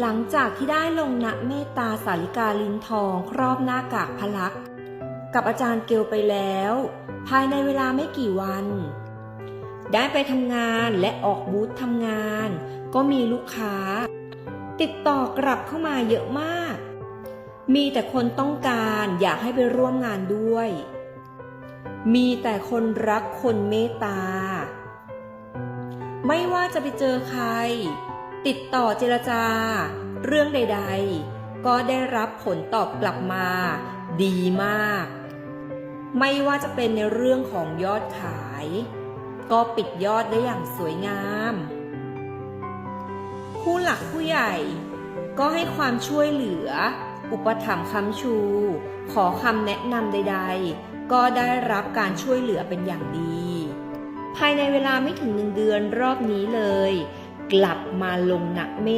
หลังจากที่ได้ลงนะเมตตาสาริกาลิ้นทองครอบหน้ากากพลักษ์กับอาจารย์เกลไปแล้ว ภายในเวลาไม่กี่วัน ได้ไปทำงานและออกบูธทำงาน ก็มีลูกค้า ติดต่อกลับเข้ามาเยอะมาก มีแต่คนต้องการอยากให้ไปร่วมงานด้วย มีแต่คนรักคนเมตตา ไม่ว่าจะไปเจอใคร ติดต่อเจรจา เรื่องใด ๆ ก็ได้รับผลตอบกลับมา ดีมาก ไม่ว่าจะเป็นในเรื่องของยอดขาย ก็ปิดยอดได้อย่างสวยงามผู้หลักผู้ใหญ่ก็ให้ความช่วยเหลือ อุปถัมภ์คำชู ขอคำแนะนำใด ๆ ก็ได้รับการช่วยเหลือเป็นอย่างดี ภายในเวลาไม่ถึงหนึ่งเดือนรอบนี้เลย กลับมาลงหนักเมต